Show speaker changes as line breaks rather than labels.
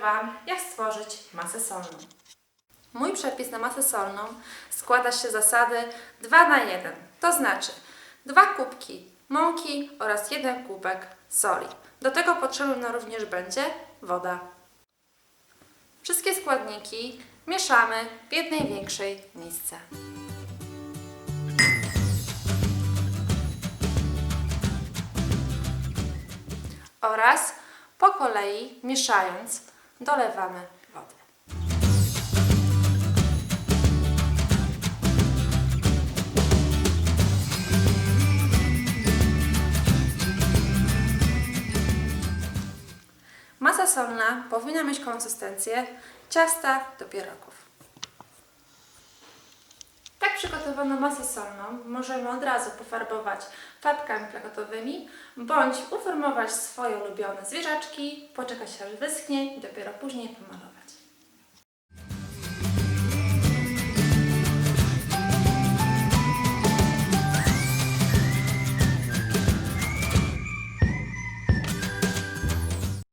Wam, jak stworzyć masę solną. Mój przepis na masę solną składa się z zasady 2 na 1, to znaczy 2 kubki mąki oraz 1 kubek soli. Do tego potrzebna również będzie woda. Wszystkie składniki mieszamy w jednej większej misce. Oraz po kolei mieszając dolewamy wodę. Masa solna powinna mieć konsystencję ciasta do pierogów. Przygotowaną masę solną możemy od razu pofarbować farbkami plakatowymi bądź uformować swoje ulubione zwierzaczki, poczekać aż wyschnie i dopiero później pomalować.